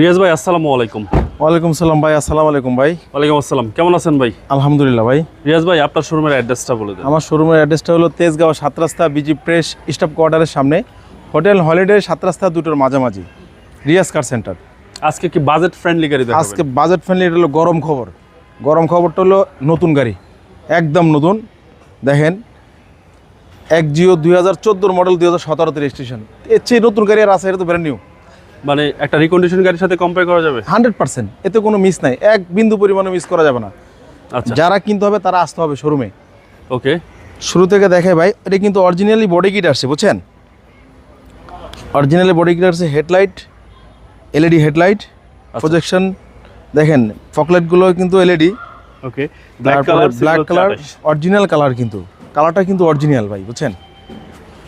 রিয়াজ ভাই আসসালামু আলাইকুম। ওয়ালাইকুম সালাম ভাই আসসালামু আলাইকুম ভাই। ওয়ালাইকুম আসসালাম কেমন আছেন ভাই? আলহামদুলিল্লাহ ভাই। রিয়াজ ভাই আপনার শোরুমের অ্যাড্রেসটা বলে দেন। আমার শোরুমের অ্যাড্রেসটা হলো তেজগাঁও সাত রাস্তা বিজি প্রেস স্টাফ কোয়ার্টারের সামনে। হোটেল হলিডে সাত রাস্তা দুটোর মাঝামাঝি। রিয়াজ কার সেন্টার আজকে কি বাজেট ফ্রেন্ডলি গাড়ি আজকে বাজেট ফ্রেন্ডলি এটা হলো গরম খবর। গরম খবরটা হলো নতুন গাড়ি। একদম নতুন। দেখেন এক জিও দুই হাজার চোদ্দোর মডেল দুই হাজার সতেরোতে রেজিস্ট্রেশন এর চেয়ে নতুন গাড়ি আর আছে এটা তো ব্র্যান্ড নিউ মানে একটা রিকন্ডিশন গাড়ির সাথে কম্পেয়ার করা যাবে? Hundred percent. এতে কোনো মিস নাই। এক বিন্দু পরিমাণে মিস করা যাবে না। আচ্ছা। যারা কিনতে হবে তারা আসতে হবে শোরুমে ওকে। শুরু থেকে দেখে ভাই এটা কিন্তু অরিজিনালি বডি কিট আসছে বুঝছেন? অরিজিনালি বডি কিট আসছে হেডলাইট এলইডি হেডলাইট প্রজেকশন দেখেন ফকলাইটগুলো কিন্তু LED okay. Black colour black colour original colour কিন্তু। কালারটা কিন্তু অরিজিনাল ভাই বুঝছেন?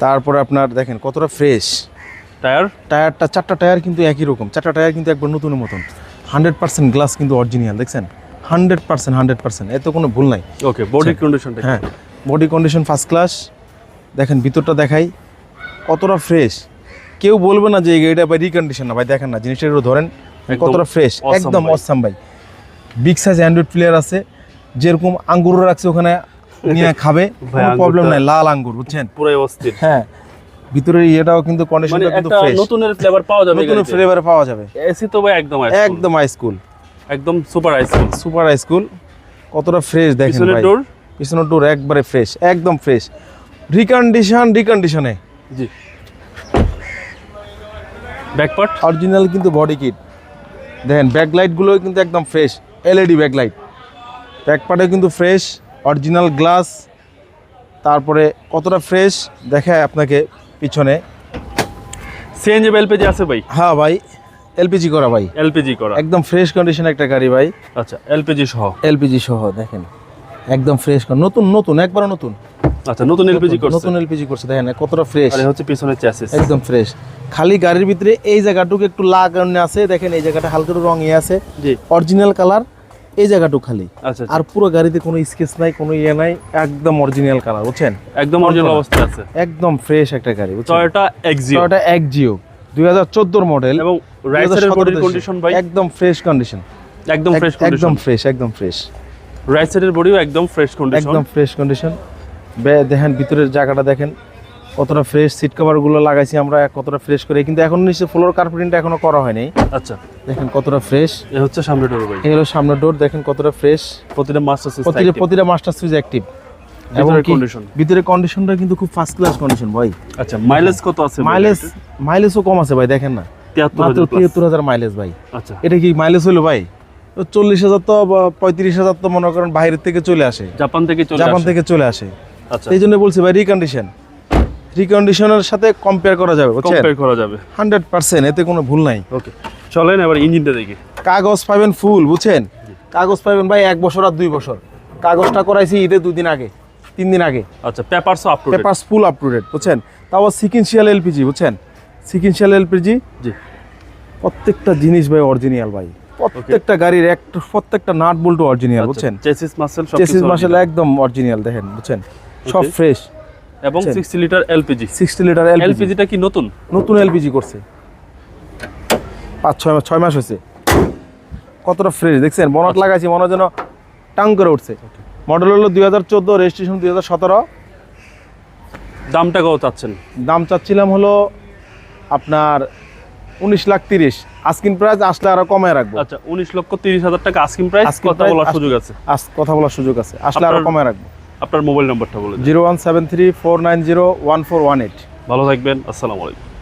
তারপরে আপনার দেখেন কতটা ফ্রেশ টায়ার? টায়ারটা চারটা টায়ার কিন্তু একই রকম। চারটা টায়ার কিন্তু একবার নতুনের মতন। হান্ড্রেড পার্সেন্ট গ্লাস কিন্তু অরিজিনাল দেখছেন? হান্ড্রেড পার্সেন্ট হান্ড্রেড পার্সেন্ট এতে কোনো ভুল নাই। ওকে বডি কন্ডিশনটা হ্যাঁ। বডি কন্ডিশন ফার্স্ট ক্লাস দেখেন ভিতরটা দেখাই। কতটা ফ্রেশ কেউ বলবে না যে এই গাড়িটা ভাই রিকন্ডিশন না। ভাই দেখেন না জিনিসটা একটু ধরেন কতটা ফ্রেশ একদম অসাম ভাই। বিগ সাইজ অ্যান্ড্রয়েড প্লেয়ার আছে। যেরকম আঙ্গুর রাখছে ওখানে নিয়ে খাবে। কোনো প্রবলেম নাই লাল আঙ্গুর বুঝছেন? পুরাই অস্থির। হ্যাঁ। ভিতরের ইয়েটাও কিন্তু মানে কন্ডিশনটা কিন্তু একটা ফ্রেশ নতুনের ফ্লেভার পাওয়া যাবে নতুন ফ্লেভারে পাওয়া যাবে। এসি তো ভাই একদম একদম হাই একদম super ice cool super high কতটা ফ্রেশ দেখেন ভাই। ডোর পিছনের ডোর একবারে ফ্রেশ একদম ফ্রেশ রিকন্ডিশন রিকন্ডিশনে জি। ব্যাকপার্ট অরিজিনাল কিন্তু বডি কিট দেখেন ব্যাকলাইটগুলো কিন্তু একদম ফ্রেশ এলইডি ব্যাকলাইট ব্যাকপার্টে কিন্তু ফ্রেশ অরিজিনাল গ্লাস তারপরে কতটা ফ্রেশ দেখায় আপনাকে। পিছনে। সিএনজি বা এলপিজি আছে ভাই? হ্যাঁ ভাই এলপিজি করা ভাই। এলপিজি করা। একদম ফ্রেশ কন্ডিশন একটা গাড়ি ভাই। আচ্ছা এলপিজি সহ? এলপিজি সহ দেখেন। একদম ফ্রেশ নতুন নতুন একবার নতুন। আচ্ছা নতুন এলপিজি করছে। নতুন এলপিজি করছে দেখেন কতটা ফ্রেশ আর হচ্ছে পিছনের চ্যাসিস একদম ফ্রেশ খালি গাড়ির ভিতরে এই জায়গাটুকু একটু লাগানো আছে দেখেন এই জায়গাটা হালকা একটু রঙে আছে। জি। অরিজিনাল কালার এই জায়গাটুকু খালি। আচ্ছা আর পুরো গাড়িতে কোনো স্কেচ নাই কোনো ইয়ে নাই একদম অরিজিনাল কালার বুঝছেন? একদম অরিজিনাল অবস্থায় আছে। একদম ফ্রেশ একটা গাড়ি বুঝছেন? টয়োটা এক্সিও টয়োটা এক জিও দুই হাজার চোদ্দোর মডেল এবং রাইট সাইডের বডির কন্ডিশন ভাই? একদম ফ্রেশ কন্ডিশন একদম ফ্রেশ কন্ডিশন একদম ফ্রেশ একদম ফ্রেশ রাইট সাইডের বডিও একদম ফ্রেশ কন্ডিশন একদম ফ্রেশ কন্ডিশন দেখেন ভিতরের জায়গাটা দেখেন কতটা ফ্রেশ সিট কভারগুলো লাগাইছি আমরা কতটা ফ্রেশ করে কিন্তু এখন নিচে ফ্লোর কার্পেটিংটা এখনও করা হয়নি। আচ্ছা। দেখেন কতটা ফ্রেশ এ হচ্ছে সামনে ডোর ভাই। এই হলো সামনের ডোর দেখেন কতটা ফ্রেশ প্রতিটা মাস্টার সুইচ প্রতিটা প্রতিটা মাস্টার সুইচ অ্যাক্টিভ এবং ভিতরের কি? condition। ভিতরে কন্ডিশনটা কিন্তু খুব ফার্স্ট ক্লাস কন্ডিশন ভাই। আচ্ছা মাইলেজ কত আছে মাইলেজ মাইলেজও কম আছে ভাই দেখেন না। মাত্র। তিয়াত্তর হাজার মাইলেজ ভাই। আচ্ছা। এটা কি মাইলেজ হলো ভাই? চল্লিশ হাজার তো পঁয়ত্রিশ হাজার তো মনে করেন বাইরের থেকে চলে আসে। জাপান থেকে চলে জাপান আসে। থেকে চলে আসে। আচ্ছা। এই জন্য বলছি ভাই রিকন্ডিশন রিকন্ডিশনের সাথে কম্পেয়ার করা যাবে কম্পেয়ার করা যাবে। হান্ড্রেড পার্সেন্ট এতে কোনো ভুল নাই। ওকে চলেন এবার ইঞ্জিনটা দেখি। কাগজ পাবেন ফুল বুঝছেন? কাগজ পাবেন ভাই এক বছর আর দুই বছর। কাগজটা করাইছি ঈদের দুই দিন আগে তিন দিন আগে। আচ্ছা papers up to paper full up to date বুঝছেন? তাও সিকিনশিয়াল এলপিজি বুঝছেন? সিকিনশিয়াল এলপিজি জি। প্রত্যেকটা জিনিস ভাই অরিজিনাল ভাই। প্রত্যেকটা গাড়ির একটা প্রত্যেকটা নাট বল্টু অরিজিনাল বুঝছেন? চেসিস মাসেল চেসিস মার্শাল একদম অরিজিনাল দেখেন বুঝছেন? সব ফ্রেশ এবং বুঝছেন। 60 litre LPG sixty litre LPG এলপিজিটা কি নতুন? নতুন এলপিজি করছে। পাঁচ ছয় মাস ছয় মাস হয়েছে। কতটা ফ্রেশ দেখছেন? বনট আচ্ছা। লাগাইছি মনে যেন টাং করে উঠছে। মডেল হলো দুই হাজার চোদ্দ রেজিস্ট্রেশন দুই হাজার সতেরো। দামটা কত চাচ্ছেন? দাম চাচ্ছিলাম হলো আপনার উনিশ লাখ তিরিশ। আস্কিন প্রাইস আসলে আরও কমায় রাখব। আচ্ছা 19 লক্ষ 30 হাজার টাকা আস্কিং প্রাইস কথা বলার সুযোগ আছে। আস কথা বলার সুযোগ আছে। আসলে আরও কমায় রাখব। আপনার মোবাইল নাম্বারটা বলে দিন। Zero one seven three four nine zero one four one eight. ভালো থাকবেন আসসালামু আলাইকুম।